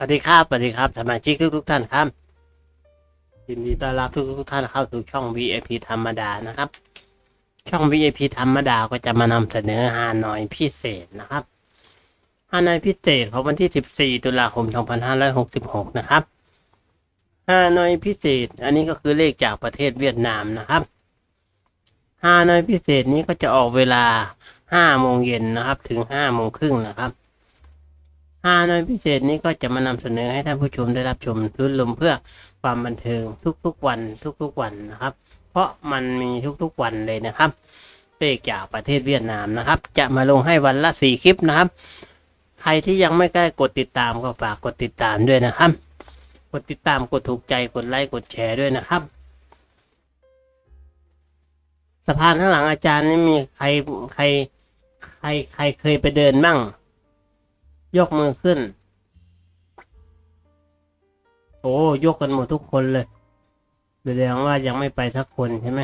สวัสดีครับสวัสดีครับสมาชิกทุกทุกๆท่านครับยินดีต้อนรับทุกทุกๆท่านเข้าสู่ช่อง VIP ธรรมดานะครับ ช่อง VIP ธรรมดาก็จะมานำเสนอฮานอยพิเศษนะครับฮานอยพิเศษของวันที่ 14 ตุลาคม 2566 นะครับฮานอยพิเศษ อันนี้ก็คือเลขจากประเทศเวียดนามนะครับฮานอยพิเศษนี้ก็จะออกเวลา 5 โมงเย็นนะครับ ถึง 5 โมงครึ่งนะครับ ฮานอยพิเศษนี้ก็จะมานำเสนอให้ท่านผู้ชมได้รับชมรุ่นลมเพื่อความบันเทิงทุกๆวันทุกๆวันนะครับ เพราะมันมีทุกๆวันเลยนะครับเลขจากประเทศเวียดนามนะครับ จะมาลงให้วันละสี่คลิปนะครับ ใครที่ยังไม่ได้กดติดตามก็ฝากกดติดตามด้วยนะครับ กดติดตามกดถูกใจกดไลค์กดแชร์ด้วยนะครับสะพานข้างหลังอาจารย์นี่มีใครใคร ใครใครเคยไปเดินบ้าง ยกมือขึ้น โอ้ยกกันหมดทุกคนเลยแสดงว่ายังไม่ไปสักคนใช่ไหม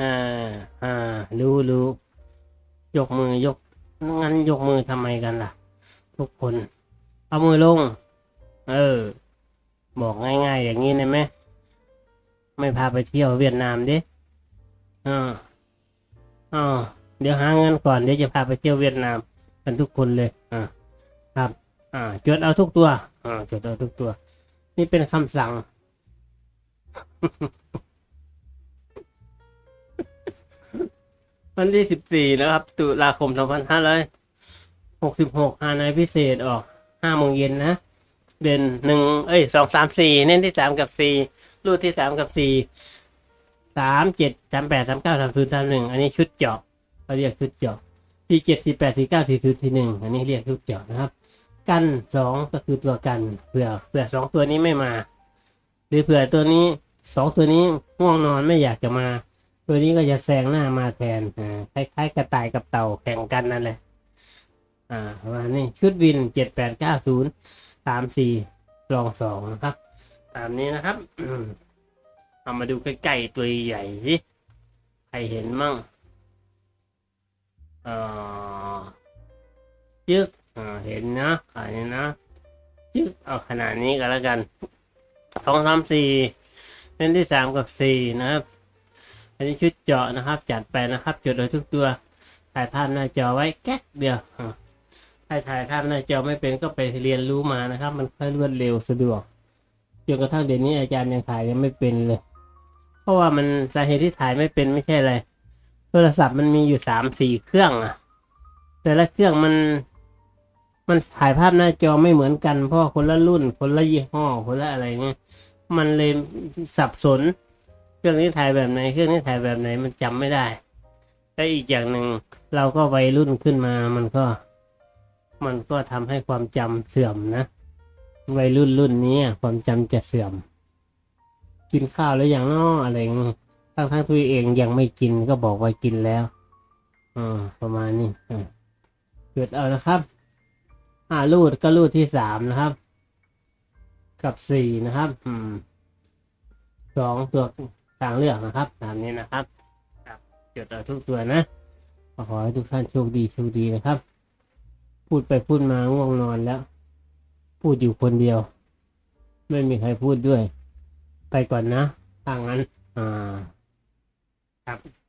อ่าอ่ารู้รู้ยกมือยกงั้นยกมือทำไมกันล่ะ ทุกคน เอามือลง เออ บอกง่ายๆ อย่างนี้ได้ไหมไม่พาไปเที่ยวเวียดนามดิอ่าอ่าเดี๋ยวหาเงินก่อนเดี๋ยวจะพาไปเที่ยวเวียดนามกันทุกคนเลย อ่า ครับ อ่า จดเอาทุกตัว อ่า จดเอาทุกตัว นี่เป็นคำสั่ง วันที่สิบสี่นะครับ ตุลาคมสองพันห้าร้อยหกสิบหกฮานายพิเศษออกห้าโมงเย็นนะ เดือนหนึ่ง เอ้ยสองสามสี่เน้นที่สามกับสี่รูดที่สามกับสี่สามเจ็ดสามแปดสามเก้าสามศูนย์สามหนึ่งอันนี้ชุดเจาะเขาเรียกชุดเจาะ ที่เจ็ดที่แปดที่เก้าที่ศูนย์ที่หนึ่งอันนี้เรียกชุดเจาะนะครับ กันสองก็คือตัวกันเผื่อเผื่อสองตัวนี้ไม่มา หรือเผื่อตัวนี้สองตัวนี้ง่วงนอนไม่อยากจะมา ตัวนี้ก็จะแซงหน้ามาแทนอ่าคล้ายๆกระต่ายกับเต่าแข่งกันนั่นแหละอ่าประมาณนี้ชุดวินเจ็ดแปดเก้าศูนย์สามสี่ลองสองนะครับ ตามนี้นะครับเอามาดูใกล้ๆตัวใหญ่ใครเห็นมั่ง เอ่อยึกเห็นนะอันนี้นะยึกเอาขนาดนี้ก็แล้วกันสองสามสี่เล่นที่สามกับสี่นะครับ อันนี้ชุดเจาะนะครับ จัดไปนะครับ จุดโดยทุกตัวถ่ายภาพหน้าจอไว้แก๊กเดียวถ้าถ่ายภาพหน้าจอไม่เป็นก็ไปเรียนรู้มานะครับ มันค่อยรวดเร็วสะดวกจนกระทั่งเดี๋ยวนี้อาจารย์ยังถ่ายยังไม่เป็นเลย เพราะว่ามันสาเหตุที่ถ่ายไม่เป็นไม่ใช่อะไร โทรศัพท์มันมีอยู่สามสี่เครื่องอะแต่ละเครื่องมัน มันถ่ายภาพหน้าจอไม่เหมือนกัน เพราะคนละรุ่น คนละยี่ห้อ คนละอะไรเงี้ย มันเลยสับสน เครื่องนี้ถ่ายแบบไหน เครื่องนี้ถ่ายแบบไหน มันจำไม่ได้และอีกอย่างหนึ่งเราก็วัยรุ่นขึ้นมา มันก็ มันก็ทำให้ความจำเสื่อมนะ วัยรุ่นรุ่นนี้ความจำจะเสื่อม กินข้าวแล้วอย่างน้ออะไรเงี้ย ทั้งทั้งๆตัวเองยังไม่กินก็บอกว่ากินแล้วอ่าประมาณนี้หยุดเอานะครับอ่ารูดก็รูดที่สามนะครับ กับสี่นะครับ อืมสองตัวทางเลือกนะครับ ตามนี้นะครับครับจดเอาทุกตัวนะขอให้ทุกท่านโชคดีโชคดีนะครับ พูดไปพูดมาง่วงนอนแล้ว พูดอยู่คนเดียว ไม่มีใครพูดด้วย ไปก่อนนะทางนั้น อ่า ครับ